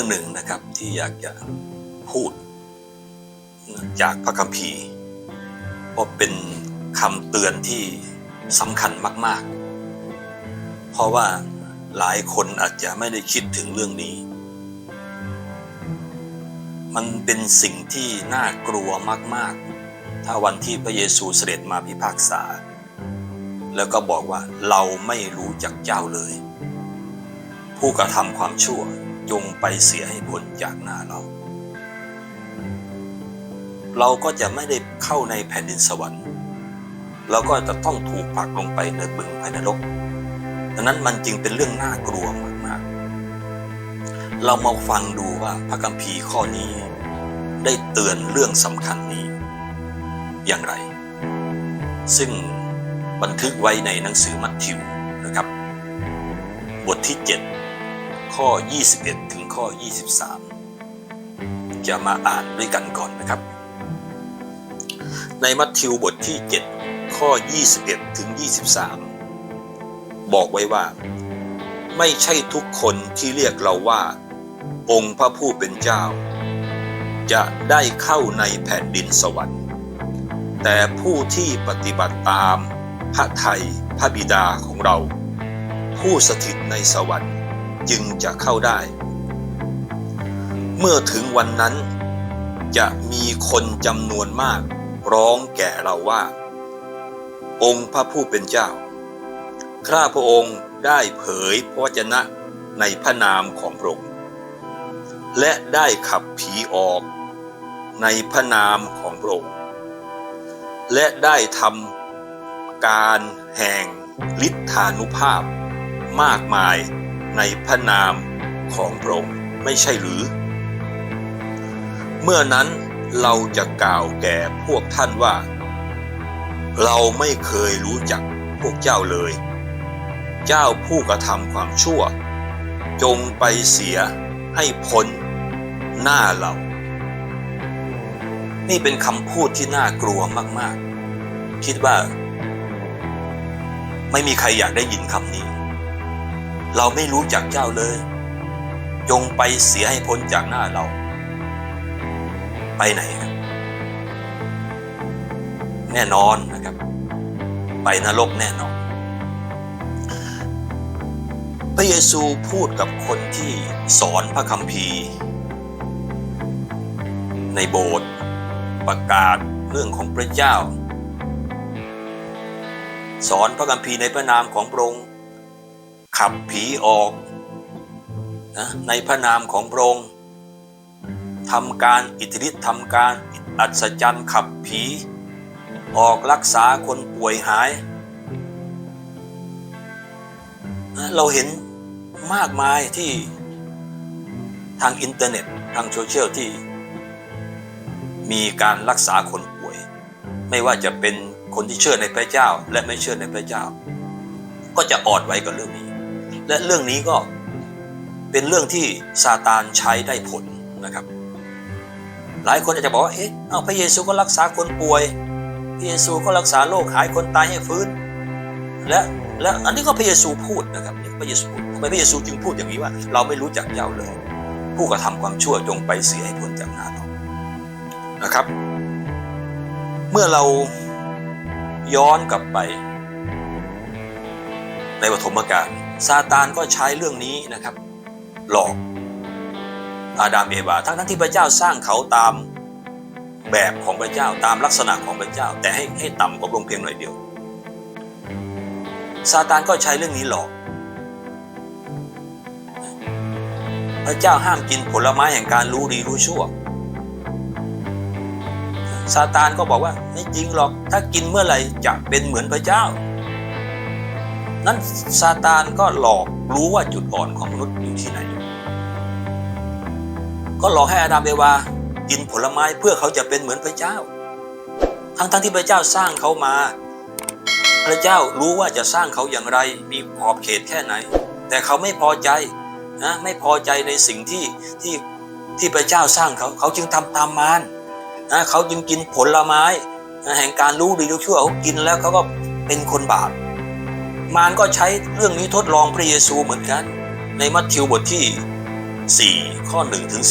รื่องหนึ่งนะครับที่อยากจะพูด จากพระคัมภีร์เพราะเป็นคำเตือนที่สำคัญมาก ๆ เพราะว่าหลายคนอาจจะไม่ได้คิดถึงเรื่องนี้ มันเป็นสิ่งที่น่ากลัวมาก ๆ ถ้าวันที่พระเยซูเสด็จมาพิพากษา แล้วก็บอกว่าเราไม่รู้จักเจ้าเลย ผู้กระทำความชั่ว จงไปเสียให้พ้นจากหน้าเรา เราก็จะไม่ได้เข้าในแผ่นดินสวรรค์เราก็จะต้องถูกผลักลงไปในบึงภายนรกดังนั้นมันจึงเป็นเรื่องน่ากลัวมากๆ เรามาฟังดูว่าพระคัมภีร์ข้อนี้ ได้เตือนเรื่องสำคัญนี้ อย่างไร ซึ่งบันทึกไว้ในหนังสือมัทธิวนะครับ บทที่ 7 ข้อ 21 ถึงข้อ 23 จะมาอ่านด้วยกันก่อนนะครับ ในมัทธิวบทที่ 7 ข้อ 21 ถึง 23 บอกไว้ว่า ไม่ใช่ทุกคนที่เรียกเราว่า องค์พระผู้เป็นเจ้า จะได้เข้าในแผ่นดินสวรรค์ แต่ผู้ที่ปฏิบัติตามพระไทยพระบิดาของเรา ผู้สถิตในสวรรค์ จึงจะเข้าได้ เมื่อถึงวันนั้น จะมีคนจำนวนมาก ร้องแก่เราว่า องค์พระผู้เป็นเจ้า ข้าพระองค์ได้เผยพระวจนะในพระนามของพระองค์และได้ขับผีออกในพระนามของพระองค์และได้ทำการแห่งฤทธานุภาพมากมาย ในพระนามของพระองค์ไม่ใช่หรือ เมื่อนั้นเราจะกล่าวแก่พวกท่านว่า เราไม่เคยรู้จักพวกเจ้าเลย เจ้าผู้กระทำความชั่ว จงไปเสียให้พ้นหน้าเรา นี่เป็นคำพูดที่น่ากลัวมาก ๆ คิดว่า ไม่มีใครอยากได้ยินคำนี้ เราไม่รู้จักเจ้าเลย จงไปเสียให้พ้นจากหน้าเรา ไปไหนครับแน่นอนนะครับ ไปนรกแน่นอน พระเยซูพูดกับคนที่สอนพระคัมภีร์ ในโบสถ์ประกาศเรื่องของพระเจ้า สอนพระคัมภีร์ในพระนามของพระองค์ ขับผีออกนะในพระนามของพระองค์ทำการอิทธิฤทธิ์ทำการอัศจรรย์ขับผี ออกรักษาคนป่วยหายนะเราเห็นมากมายที่ทางอินเทอร์เน็ตทางโซเชียลที่ มีการรักษาคนป่วย ไม่ว่าจะเป็นคนที่เชื่อในพระเจ้าและไม่เชื่อในพระเจ้า ก็จะออดไว้กับเรื่องนี้ และเรื่องนี้ก็เป็นเรื่องที่ซาตานใช้ได้ผลนะครับ หลายคนอาจจะบอกว่าเอ๊ะเอาพระเยซูก็รักษาคนป่วย พระเยซูก็รักษาโรคหายคนตายให้ฟื้น และและอันนี้ก็พระเยซูพูดนะครับพระเยซูทำไมพระเยซูจึงพูดอย่างนี้ว่า เราไม่รู้จักเจ้าเลย ผู้กระทำความชั่วจงไปเสียให้พ้นจากน้าเรานะครับ เมื่อเราย้อนกลับไป ในปฐมกาล ซาตานก็ใช้เรื่องนี้นะครับ หลอกอาดามเอวาทั้งทั้งที่พระเจ้าสร้างเขาตามแบบของพระเจ้าตามลักษณะของพระเจ้า แต่ให้ให้ต่ำกว่าพระองเพียงหน่อยเดียวซาตานก็ใช้เรื่องนี้หลอก พระเจ้าห้ามกินผลไม้แห่งการรู้ดีรู้ชั่วซาตานก็บอกว่าไม่จริงหรอกถ้ากินเมื่อไหร่จะเป็นเหมือนพระเจ้า นั้นซาตานก็หลอกรู้ว่าจุดอ่อนของมนุษย์อยู่ที่ไหน ก็หลอกให้อาดัมเอวากินผลไม้เพื่อเขาจะเป็นเหมือนพระเจ้า ทั้งทั้งที่พระเจ้าสร้างเขามา พระเจ้ารู้ว่าจะสร้างเขาอย่างไรมีขอบเขตแค่ไหน แต่เขาไม่พอใจนะไม่พอใจในสิ่งที่ที่ที่พระเจ้าสร้างเขาเขาจึงทำตามมารนะเขาจึงกินผลไม้แห่งการรู้ดีรู้ชั่วเขากินแล้วเขาก็เป็นคนบาป มารก็ใช้เรื่องนี้ทดลองพระเยซูเหมือนกัน ในมัทธิวบทที่ 4 ข้อ1ถึง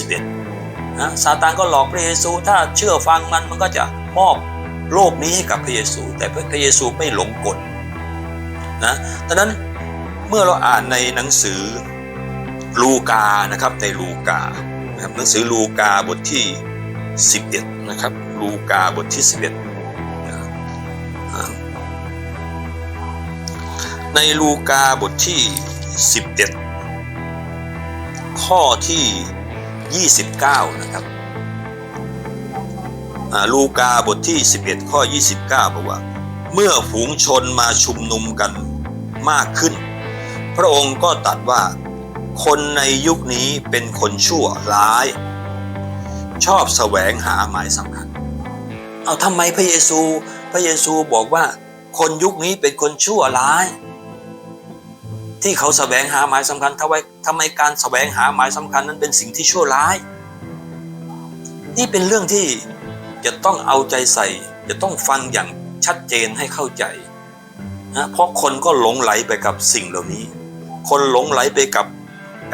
11นะซาตานก็หลอกพระเยซูถ้าเชื่อฟังมันมันก็จะมอบโลกนี้ให้กับพระเยซู แต่พระเยซูไม่หลงกลนะดังนั้นเมื่อเราอ่านในหนังสือลูกานะครับในลูกานะครับหนังสือลูกาบทที่ 11นะครับลูกาบทที่ 11 ในลูกาบทที่ 11 ข้อที่ 29 นะครับลูกาบทที่ 11 ข้อ 29 บอกว่า เมื่อฝูงชนมาชุมนุมกันมากขึ้น พระองค์ก็ตรัสว่าคนในยุคนี้เป็นคนชั่วร้าย ชอบแสวงหาหมายสำคัญ เอาทำไมพระเยซู พระเยซูบอกว่า คนยุคนี้เป็นคนชั่วร้าย ที่เขาแสวงหาหมายสำคัญทำไมทำไมการแสวงหาหมายสำคัญนั้นเป็นสิ่งที่ชั่วร้าย นี่เป็นเรื่องที่จะต้องเอาใจใส่ จะต้องฟังอย่างชัดเจนให้เข้าใจนะเพราะคนก็หลงไหลไปกับสิ่งเหล่านี้ คนหลงไหลไปกับ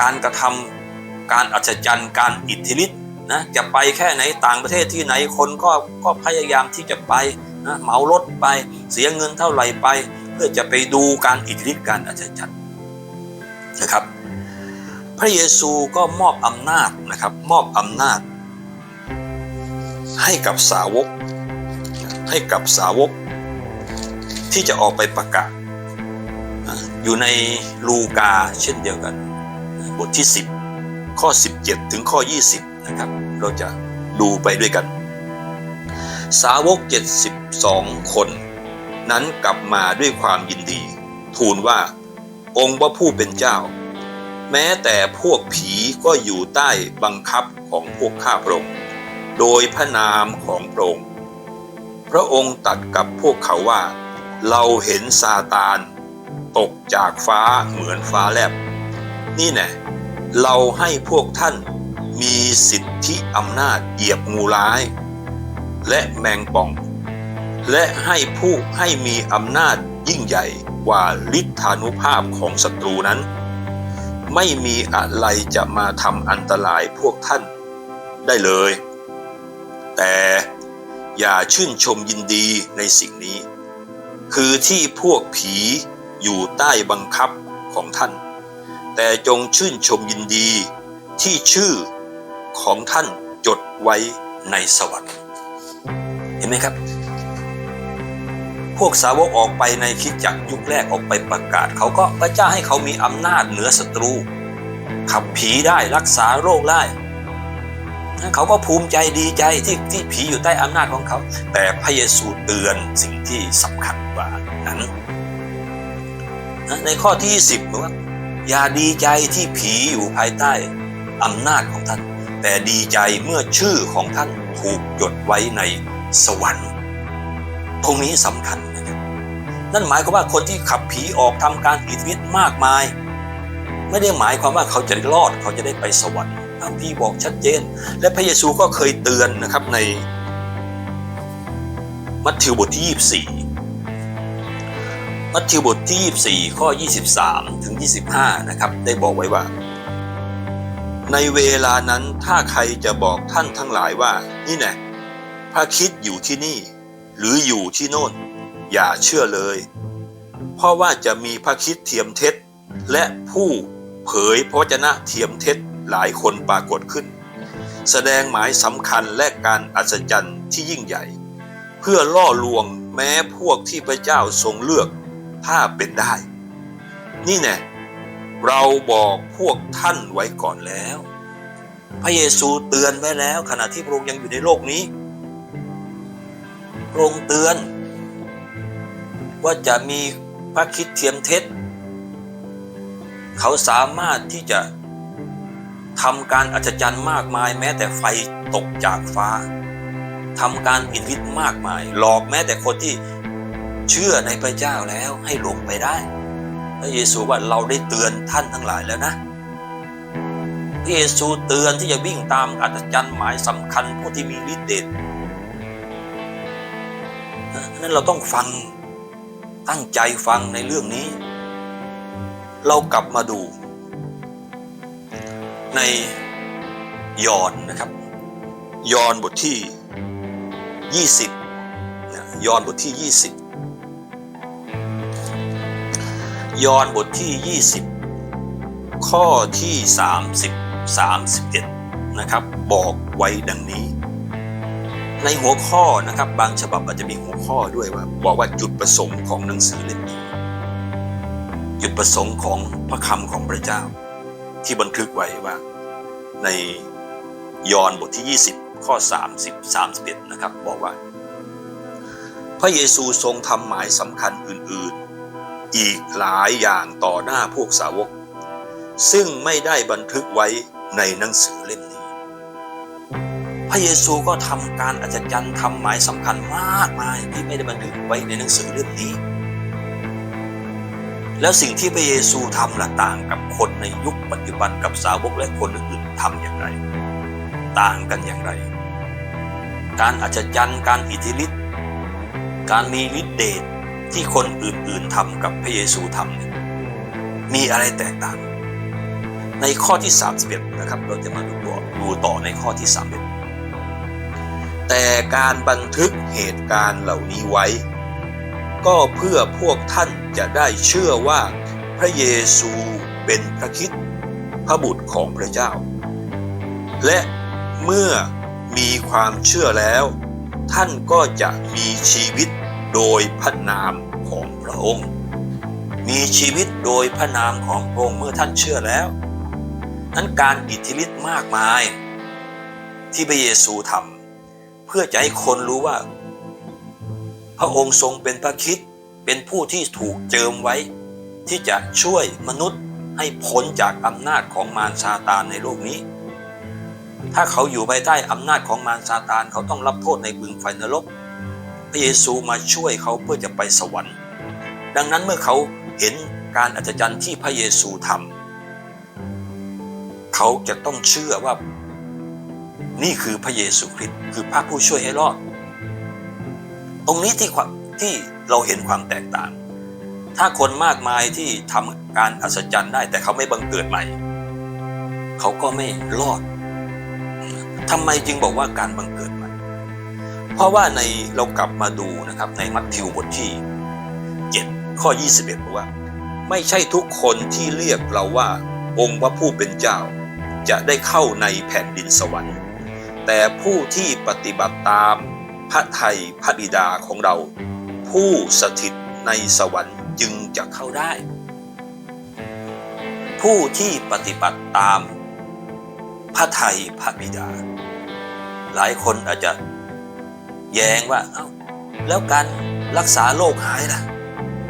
การกระทำการอัศจรรย์ การอิทธิฤทธิ์นะจะไปแค่ไหนต่างประเทศที่ไหนคนก็ก็พยายามที่จะไปนะเหมารถไปเสียเงินเท่าไหร่ไป เพื่อจะไปดูการอิทธิฤทธิ์การอัศจรรย์ นะครับ พระเยซูก็มอบอำนาจนะครับ มอบอำนาจ ให้กับสาวก ให้กับสาวก ที่จะออกไปประกาศอยู่ในลูกาเช่นเดียวกัน บทที่ 10 ข้อ 17 ถึงข้อ 20 นะครับ เราจะดูไปด้วยกัน สาวก 72 คน นั้นกลับมาด้วยความยินดี ทูลว่า องค์พระผู้เป็นเจ้า แม้แต่พวกผีก็อยู่ใต้บังคับของพวกข้าพระองค์ โดยพระนามของพระองค์ พระองค์ตัดกับพวกเขาว่า เราเห็นซาตาน ตกจากฟ้าเหมือนฟ้าแลบ นี่แน่เราให้พวกท่านมีสิทธิอำนาจเหยียบงูร้าย และแมงป่อง และให้ผู้ให้มีอำนาจยิ่งใหญ่ กว่าฤทธานุภาพของศัตรูนั้น ไม่มีอะไรจะมาทำอันตรายพวกท่านได้เลย แต่อย่าชื่นชมยินดีในสิ่งนี้ คือที่พวกผีอยู่ใต้บังคับของท่าน แต่จงชื่นชมยินดีที่ชื่อของท่านจดไว้ในสวรรค์ เห็นไหมครับ พวกสาวกออกไปในคิดจักรยุคแรกออกไปประกาศ เขาก็พระเจ้าให้เขามีอำนาจเหนือศัตรู ขับผีได้รักษาโรคได้เขาก็ภูมิใจดีใจที่ที่ผีอยู่ใต้อำนาจของเขา แต่พระเยซูเตือนสิ่งที่สำคัญกว่านั้นในข้อที่ 20บอกว่า อย่าดีใจที่ผีอยู่ภายใต้อำนาจของท่าน แต่ดีใจเมื่อชื่อของท่านถูกจดไว้ในสวรรค์ ตรงนี้สำคัญนะครับนั่นหมายความว่าคนที่ขับผีออกทำการอิทธิฤทธิ์มากมาย ไม่ได้หมายความว่าเขาจะรอดเขาจะได้ไปสวรรค์พระพี่บอกชัดเจน และพระเยซูก็เคยเตือนนะครับใน มัทธิวบทที่ 24 มัทธิวบทที่ 24 ข้อ 23 ถึง 25 นะครับ ได้บอกไว้ว่า ในเวลานั้นถ้าใครจะบอกท่านทั้งหลายว่า นี่แน่พระคิดอยู่ที่นี่ หรืออยู่ที่โน่น อย่าเชื่อเลย เพราะว่าจะมีพระคิดเทียมเท็จ และผู้เผยพระวจนะเทียมเท็จหลายคนปรากฏขึ้น แสดงหมายสำคัญและการอัศจรรย์ที่ยิ่งใหญ่ เพื่อล่อลวงแม้พวกที่พระเจ้าทรงเลือกถ้าเป็นได้ นี่แน่เราบอกพวกท่านไว้ก่อนแล้ว พระเยซูเตือนไว้แล้วขณะที่พระองค์ยังอยู่ในโลกนี้ พระองค์เตือน ว่าจะมีพระคิดเทียมเท็จ เขาสามารถที่จะทำการอัศจรรย์มากมาย แม้แต่ไฟตกจากฟ้าทำการอินวิทมากมาย หลอกแม้แต่คนที่เชื่อในพระเจ้าแล้วให้หลงไปได้พระเยซูว่าเราได้เตือนท่านทั้งหลายแล้วนะพระเยซูเตือนที่จะวิ่งตามอัศจรรย์หมายสำคัญผู้ที่มีฤทธิ์เดช นั้นเราต้องฟังตั้งใจฟังในเรื่องนี้ เรากลับมาดู ในยอนนะครับ ยอนบทที่ 20นะยอนบทที่ 20 ยอนบทที่ 20 ข้อที่ 30 31 นะครับ บอกไว้ดังนี้ ในหัวข้อนะครับ บางฉบับอาจจะมีหัวข้อด้วยว่า บอกว่าจุดประสงค์ของหนังสือเล่มนี้จุดประสงค์ของพระคำของพระเจ้า ที่บันทึกไว้ว่า ในยอห์นบทที่ 20 ข้อ 30 31 นะครับ บอกว่า พระเยซูทรงทำหมายสำคัญอื่น ๆ อีกหลายอย่างต่อหน้าพวกสาวก ซึ่งไม่ได้บันทึกไว้ในหนังสือเล่มนี้ ระเยซูก็ทำการอัศจรรย์ทำหมายสำคัญมากมายที่ไม่ได้บันทึกไว้ในหนังสือเล่มนี้ แล้วสิ่งที่พระเยซูทำละต่างกับคนในยุคปัจจุบันกับสาวกและคนอื่นๆทำอย่างไร ต่างกันอย่างไร การอัศจรรย์การอิทธิฤทธิ์การมีฤทธิเดชที่คนอื่นๆทำกับพระเยซูทำมีอะไรแตกต่าง ในข้อที่ 31 นะครับ เราจะมาดูต่อดูต่อในข้อที่ 31 แต่การบันทึกเหตุการณ์เหล่านี้ไว้ ก็เพื่อพวกท่านจะได้เชื่อว่าพระเยซูเป็นพระคิดพระบุตรของพระเจ้า และเมื่อมีความเชื่อแล้ว ท่านก็จะมีชีวิตโดยพระนามของพระองค์ มีชีวิตโดยพระนามของพระองค์เมื่อท่านเชื่อแล้ว นั้นการอิทธิฤทธิ์มากมาย ที่พระเยซูทำ พื่อจะให้คนรู้ว่า พระองค์ทรงเป็นพระคิดเป็นผู้ที่ถูกเจิมไว้ ที่จะช่วยมนุษย์ให้พ้นจากอำนาจของมารซาตานในโลกนี้ ถ้าเขาอยู่ภายใต้อำนาจของมารซาตานเขาต้องรับโทษในบึงไฟนรก พระเยซูมาช่วยเขาเพื่อจะไปสวรรค์ ดังนั้นเมื่อเขาเห็นการอัศจรรย์ที่พระเยซูทำเขาจะต้องเชื่อว่า นี่คือพระเยซูคริสต์คือพระผู้ช่วยให้รอด ตรงนี้ที่ความที่เราเห็นความแตกต่าง ถ้าคนมากมายที่ทำการอัศจรรย์ได้ แต่เขาไม่บังเกิดใหม่ เขาก็ไม่รอดทำไมจึงบอกว่าการบังเกิดใหม่ เพราะว่าในเรากลับมาดูนะครับ ในมัทธิวบทที่7ข้อ 21บอกว่า ไม่ใช่ทุกคนที่เรียกเราว่าองค์พระผู้เป็นเจ้า จะได้เข้าในแผ่นดินสวรรค์ แต่ผู้ที่ปฏิบัติตามพระไทยพระบิดาของเรา ผู้สถิตในสวรรค์จึงจะเข้าได้ ผู้ที่ปฏิบัติตามพระไทยพระบิดา หลายคนอาจจะแย้งว่าเอา้าแล้วการรักษาโรคหายล่ะ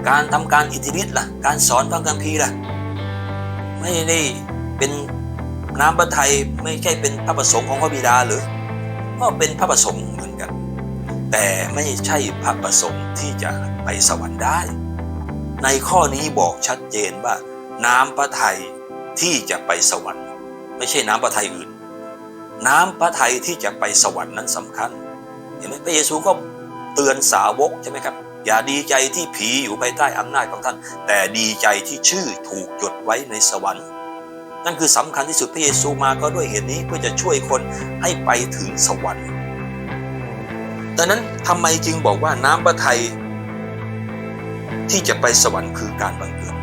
การทำการอิทธิฤทธิ์ล่ะ การสอนพระคัมภีร์ล่ะ ไม่ได้เป็น น้ำพระทัยไม่ใช่เป็นพระประสงค์ของพระบิดาหรือก็เป็นพระประสงค์เหมือนกัน แต่ไม่ใช่พระประสงค์ที่จะไปสวรรค์ได้ ในข้อนี้บอกชัดเจนว่า น้ำพระทัยที่จะไปสวรรค์ ไม่ใช่น้ำพระทัยอื่น น้ำพระทัยที่จะไปสวรรค์นั้นสำคัญเห็นไหมพระเยซูก็เตือนสาวกใช่ไหมครับ อย่าดีใจที่ผีอยู่ภายใต้อำนาจของท่าน แต่ดีใจที่ชื่อถูกจดไว้ในสวรรค์ นั่นคือสำคัญที่สุดพระเยซูมาก็ด้วยเหตุนี้เพื่อจะช่วยคนให้ไปถึงสวรรค์ดังนั้นทำไมจึงบอกว่าน้ำพระทัยที่จะไปสวรรค์คือการบังเกิด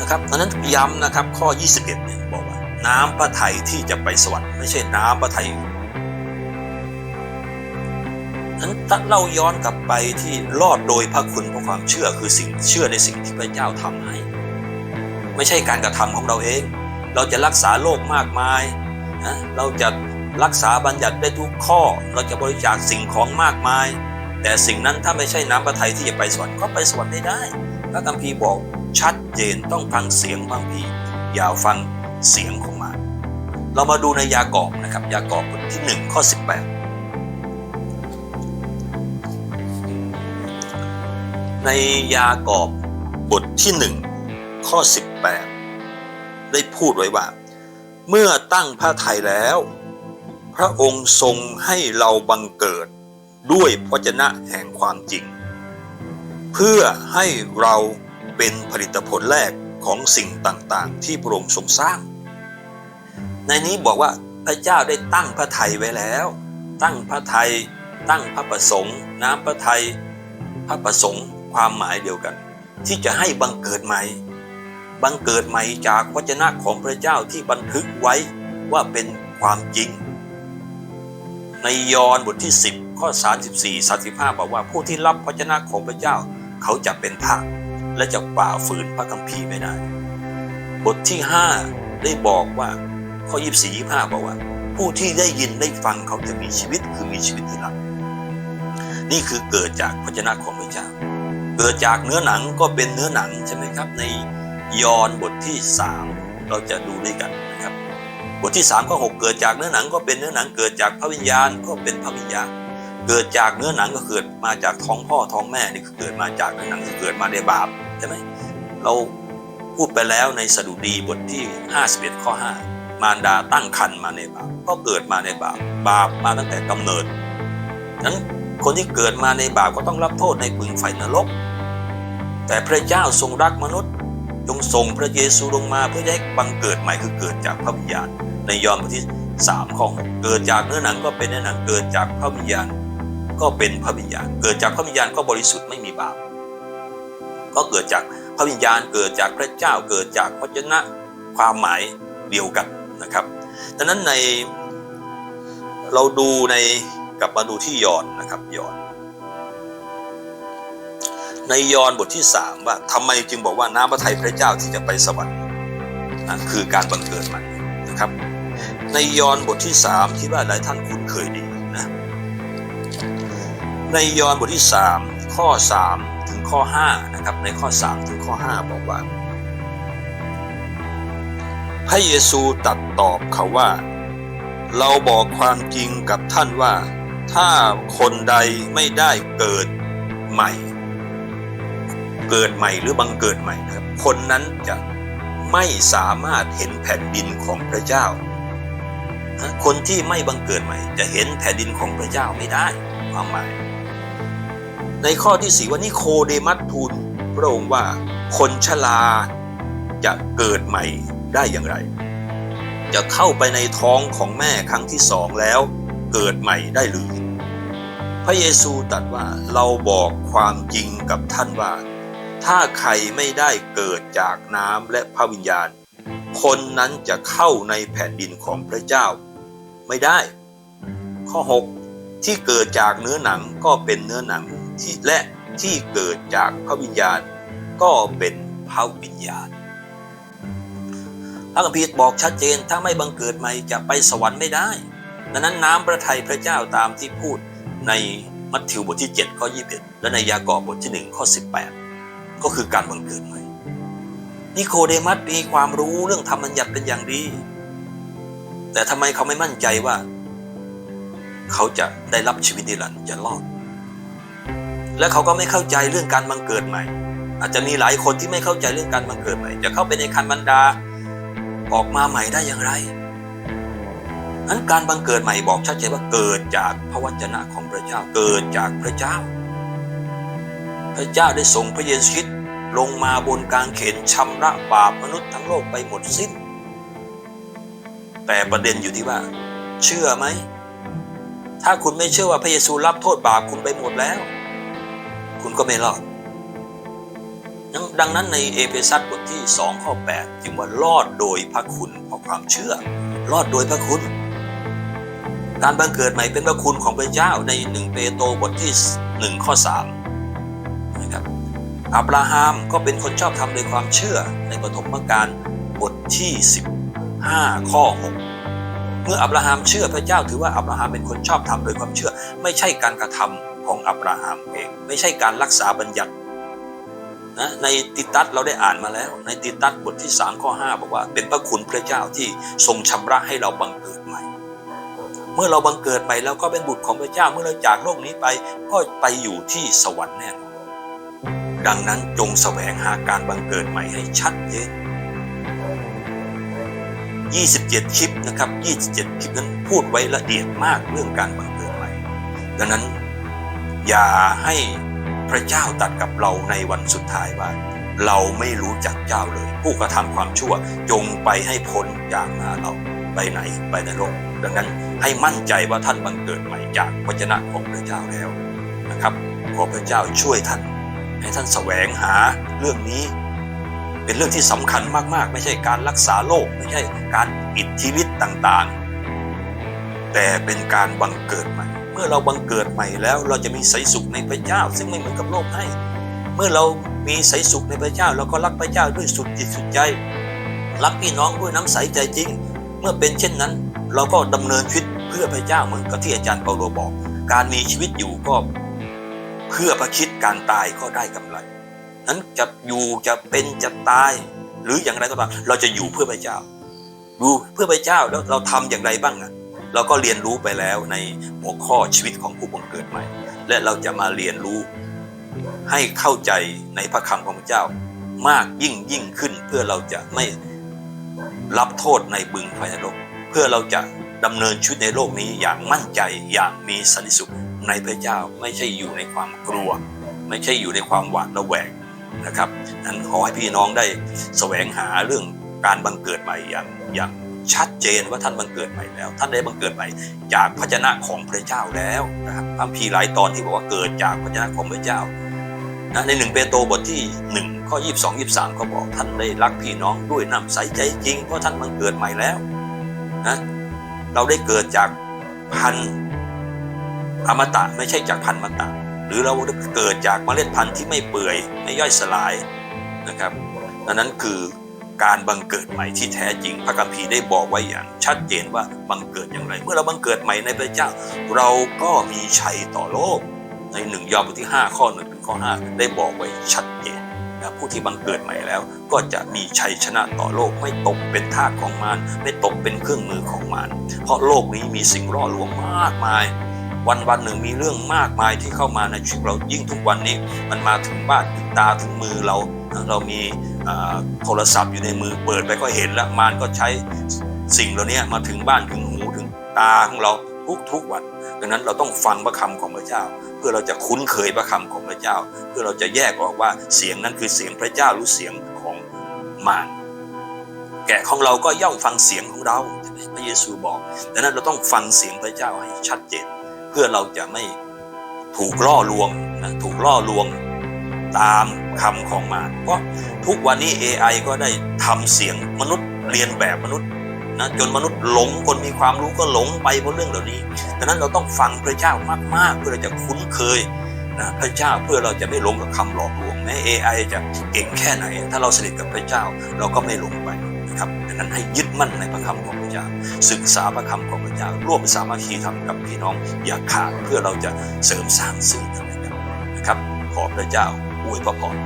นะครับดังนั้นย้ำนะครับข้อ 21เนี่ยบอกว่า น้ำพระทัยที่จะไปสวรรค์ไม่ใช่น้ำพระทัยนั้นถ้าเราย้อนกลับไปที่รอดโดยพระคุณเพราะความเชื่อคือสิ่งเชื่อในสิ่งที่พระเจ้าทำให้ ไม่ใช่การกระทำของเราเอง เราจะรักษาโรคมากมายนะเราจะรักษาบัญญัติได้ทุกข้อ เราจะบริจาคสิ่งของมากมาย แต่สิ่งนั้นถ้าไม่ใช่น้ำพระทัยที่จะไปสวรรค์ก็ไปสวรรค์ไม่ได้พระคัมภีร์บอกชัดเจนต้องฟังเสียงพระคัมภีอย่าฟังเสียงของมารเรามาดูในยากอบนะครับ ยากอบบทที่ 1 ข้อ 18 ในยากอบบทที่ 1 ข้อ 18 ได้พูดไว้ว่า เมื่อตั้งพระทัยแล้ว พระองค์ทรงให้เราบังเกิดด้วยพระจนะแห่งความจริง เพื่อให้เราเป็นผลิตผลแรกของสิ่งต่างๆ ที่พระองค์ทรงสร้าง ในนี้บอกว่าพระเจ้าได้ตั้งพระทัยไว้แล้ว ตั้งพระทัยตั้งพระประสงค์ น้ำพระทัยพระประสงค์ความหมายเดียวกัน ที่จะให้บังเกิดใหม่ บังเกิดใหม่จากวจนะของพระเจ้าที่บันทึกไว้ว่าเป็นความจริง ในยอห์นบทที่ 10 ข้อ 34 35 บอกว่าผู้ที่รับพระชนะของพระเจ้าเขาจะเป็นพระและจะฝ่าฝืนพระคัมภีร์ไม่ได้ บทที่ 5 ได้บอกว่าข้อ 24 25 บอกว่า ผู้ที่ได้ยินได้ฟังเขาจะมีชีวิตคือมีชีวิตที่หลังนี่คือเกิดจากพระชนะของพระเจ้า เกิดจากเนื้อหนังก็เป็นเนื้อหนังใช่ไหมครับใน ยอนบทที่ 3 เราจะดูด้วยกันนะครับ บทที่3ข้อ6เกิดจากเนื้อหนังก็เป็นเนื้อหนังเกิดจากพระวิญญาณก็เป็นพระวิญญาณ เกิดจากเนื้อหนังก็เกิดมาจากท้องพ่อท้องแม่นี่คือเกิดมาจากเนื้อหนังคือเกิดมาในบาปใช่ไหมเราพูดไปแล้วในสดุดีบทที่ 51 ข้อ 5 มารดาตั้งครรภ์มาในบาปก็เกิดมาในบาปบาปมาตั้งแต่กำเนิดนั้นคนที่เกิดมาในบาปก็ต้องรับโทษในบึงไฟนรก แต่พระเจ้าทรงรักมนุษย์ จงส่งพระเยซูลงมาเพื่อให้บังเกิดใหม่คือเกิดจากพระวิญญาณ ในยอห์นบทที่3ข้อ6เกิดจากเนื้อหนังก็เป็นเนื้อหนังเกิดจากพระวิญญาณ ก็เป็นพระวิญญาณ เกิดจากพระวิญญาณก็บริสุทธิ์ไม่มีบาปก็เกิดจากพระวิญญาณเกิดจากพระเจ้าเกิดจากพระชนะความหมายเดียวกันนะครับดังนั้นในเราดูในกลับมาดูที่ยอห์นนะครับยอห์น ในยอห์นบทที่3ว่าทำไมจึงบอกว่าน้ำพระทัยพระเจ้าที่จะไปสวรรค์นั่นคือการบังเกิดใหม่นะครับ ในยอห์นบทที่3ที่ว่าหลายท่านคุ้นเคยดีนะในยอห์นบทที่3ข้อ3ถึงข้อ5นะครับ ในข้อ3ถึงข้อ5บอกว่าพระเยซูตัดตอบเขาว่า เราบอกความจริงกับท่านว่า ถ้าคนใดไม่ได้เกิดใหม่ เกิดใหม่หรือบังเกิดใหม่นะครับคนนั้นจะไม่สามารถเห็นแผ่นดินของพระเจ้า คนที่ไม่บังเกิดใหม่ จะเห็นแผ่นดินของพระเจ้าไม่ได้ความหมาย ในข้อที่สี่ว่านิโคเดมัสทูลพระองค์ว่าคนชราจะเกิดใหม่ได้อย่างไร จะเข้าไปในท้องของแม่ครั้งที่สองแล้วเกิดใหม่ได้หรือ พระเยซูตรัสว่าเราบอกความจริงกับท่านว่า ถ้าใครไม่ได้เกิดจากน้ำและพระวิญญาณ คนนั้นจะเข้าในแผ่นดินของพระเจ้า ไม่ได้ ข้อ 6 ที่เกิดจากเนื้อหนังก็เป็นเนื้อหนังที่และที่เกิดจากพระวิญญาณ ก็เป็นพระวิญญาณพระคัมภีร์บอกชัดเจนถ้าไม่บังเกิดใหม่จะไปสวรรค์ไม่ได้ ดังนั้นน้ำพระทัยพระเจ้าตามที่พูดในมัทธิวบทที่7ข้อ21และในยากอบบทที่1ข้อ18 ก็คือการบังเกิดใหม่ นิโคเดมัสมีความรู้เรื่องธรรมบัญญัติเป็นอย่างดี แต่ทำไมเขาไม่มั่นใจว่า เขาจะได้รับชีวิตนิรันดร์จะรอด และเขาก็ไม่เข้าใจเรื่องการบังเกิดใหม่ อาจจะมีหลายคนที่ไม่เข้าใจเรื่องการบังเกิดใหม่ จะเข้าไปในคันบรรดาออกมาใหม่ได้อย่างไรนั้นการบังเกิดใหม่บอกชัดเจนว่าเกิดจากพระวจนะของพระเจ้าเกิดจากพระเจ้า พระเจ้าได้ส่งพระเยซูคริสต์ลงมาบนกางเขนชำระบาปมนุษย์ทั้งโลกไปหมดสิ้น แต่ประเด็นอยู่ที่ว่า เชื่อไหม ถ้าคุณไม่เชื่อว่าพระเยซูรับโทษบาปคุณไปหมดแล้ว คุณก็ไม่รอด ดังนั้นในเอเฟซัสบทที่2ข้อ8จึงว่ารอดโดยพระคุณเพราะความเชื่อ รอดโดยพระคุณการบังเกิดใหม่เป็นพระคุณของพระเจ้าในหนึ่งเปโตรบทที่1ข้อ3 อับราฮัมก็เป็นคนชอบทำโดยความเชื่อในปฐมกาลบทที่ 15 ข้อ 6 เมื่ออับราฮัมเชื่อพระเจ้าถือว่าอับราฮัมเป็นคนชอบทำโดยความเชื่อ ไม่ใช่การกระทำของอับราฮัมเองไม่ใช่การรักษาบัญญัตินะในติตัสเราได้อ่านมาแล้ว ในติตัสบทที่3ข้อ5บอกว่า เป็นพระคุณพระเจ้าที่ทรงชำระให้เราบังเกิดใหม่ เมื่อเราบังเกิดใหม่เราก็เป็นบุตรของพระเจ้าเมื่อเราจากโลกนี้ไปก็ไปอยู่ที่สวรรค์แน่นอน ดังนั้นจงแสวงหาการบังเกิดใหม่ให้ชัดเจน27 คลิปนะครับ 27 คลิปนั้นพูดไว้ละเอียดมากเรื่องการบังเกิดใหม่ ดังนั้นอย่าให้พระเจ้าตัดกับเราในวันสุดท้ายว่า เราไม่รู้จักเจ้าเลย ผู้กระทำความชั่วจงไปให้พ้นจากหน้าเราไปไหนไปในรกดังนั้นให้มั่นใจว่าท่านบังเกิดใหม่จากวจนะของพระเจ้าแล้วนะครับ ขอพระเจ้าช่วยท่าน ให้ท่านแสวงหาเรื่องนี้ เป็นเรื่องที่สำคัญมากๆ ไม่ใช่การรักษาโรคไม่ใช่การอิทธิฤทธิ์ต่างๆ แต่เป็นการบังเกิดใหม่ เมื่อเราบังเกิดใหม่แล้ว เราจะมีใสยสุขในพระเจ้า ซึ่งไม่เหมือนกับโลกให้ เมื่อเรามีใสยสุขในพระเจ้า เราก็รักพระเจ้าด้วยสุดจิตสุดใจรักพี่น้องด้วยน้ำใสใจจริง เมื่อเป็นเช่นนั้น เราก็ดำเนินชีวิตเพื่อพระเจ้าเหมือนกับที่อาจารย์เปาโลบอก การมีชีวิตอยู่ก็เพื่อพระคิด การตายก็ได้กำไรนั้นจะอยู่จะเป็นจะตาย หรืออย่างไรก็ตามเราจะอยู่เพื่อพระเจ้าดูเพื่อพระเจ้าแล้วเราทำอย่างไรบ้างอะเราก็เรียนรู้ไปแล้วในหัวข้อชีวิตของผู้บังเกิดใหม่ และเราจะมาเรียนรู้ให้เข้าใจในพระคำของพระเจ้า มากยิ่งยิ่งขึ้นเพื่อเราจะไม่รับโทษในบึงไฟนรกเพื่อเราจะดำเนินชีวิตในโลกนี้อย่างมั่นใจอย่างมีสันติสุขในพระเจ้าไม่ใช่อยู่ในความกลัว ไม่ใช่อยู่ในความหวาดระแวงนะครับนั้นขอให้พี่น้องได้แสวงหาเรื่องการบังเกิดใหม่อย่างอย่างชัดเจนว่าท่านบังเกิดใหม่แล้ว ท่านได้บังเกิดใหม่จากพระเจ้าของพระเจ้าแล้วนะครับพระคัมภีหลายตอนที่บอกว่าเกิดจากพระเจ้าของพระเจ้านะในหนึ่งเปโตรบทที่1ข้อ22 23 ก็บอกท่านได้รักพี่น้องด้วยน้ำใสใจจริงเพราะท่านบังเกิดใหม่แล้วนะเราได้เกิดจากพันอมตะไม่ใช่จากพันมตะ หรือเราเกิดจากเมล็ดพันธุ์ที่ไม่เปื่อยไม่ย่อยสลายนะครับดังนั้นคือการบังเกิดใหม่ที่แท้จริง พระคัมภีร์ได้บอกไว้อย่างชัดเจนว่าบังเกิดอย่างไร เมื่อเราบังเกิดใหม่ในพระเจ้า เราก็มีชัยต่อโลก ในหนึ่งยอห์นบทที่ 5 ข้อหนึ่งถึงข้อ 5 ได้บอกไว้ชัดเจนนะผู้ที่บังเกิดใหม่แล้ว ก็จะมีชัยชนะต่อโลกไม่ตกเป็นทาสของมารไม่ตกเป็นเครื่องมือของมารเพราะโลกนี้มีสิ่งล่อลวงมากมาย วันวันหนึ่งมีเรื่องมากมายที่เข้ามาในชีวิตเรายิ่งทุกวันนี้ มันมาถึงบ้านถึงตาถึงมือเรา เรามีโทรศัพท์อยู่ในมือเปิดไปก็เห็นแล้วมารก็ใช้สิ่งเหล่านี้มาถึงบ้านถึงหูถึงตาของเราทุกทุกวัน ดังนั้นเราต้องฟังพระคำของพระเจ้า เพื่อเราจะคุ้นเคยพระคำของพระเจ้า เพื่อเราจะแยกออกว่าเสียงนั้นคือเสียงพระเจ้าหรือเสียงของมารแกะของเราก็ย่อมฟังเสียงของเราพระเยซูบอกดังนั้นเราต้องฟังเสียงพระเจ้าให้ชัดเจน เพื่อเราจะไม่ถูกล่อลวงนะถูกล่อลวงตามคำของมารเพราะทุกวันนี้ AI ก็ได้ทำเสียงมนุษย์เรียนแบบมนุษย์นะจนมนุษย์หลงคนมีความรู้ก็หลงไปเพราะเรื่องเหล่านี้ดังนั้นเราต้องฟังพระเจ้ามากๆ เพื่อเราจะคุ้นเคยนะพระเจ้าเพื่อเราจะไม่หลงกับคำหลอกลวงแม้ AI จะเก่งแค่ไหน ถ้าเราสนิทกับพระเจ้าเราก็ไม่หลงไปนะครับดังนั้นให้ยึด มั่นในพระคำของพระเจ้าศึกษาพระคำของพระเจ้าร่วมสามัคคีทำกับพี่น้องอย่าขาดเพื่อเราจะเสริมสร้างซึ่งกันและกันนะครับ ขอพระเจ้าอวยพระพร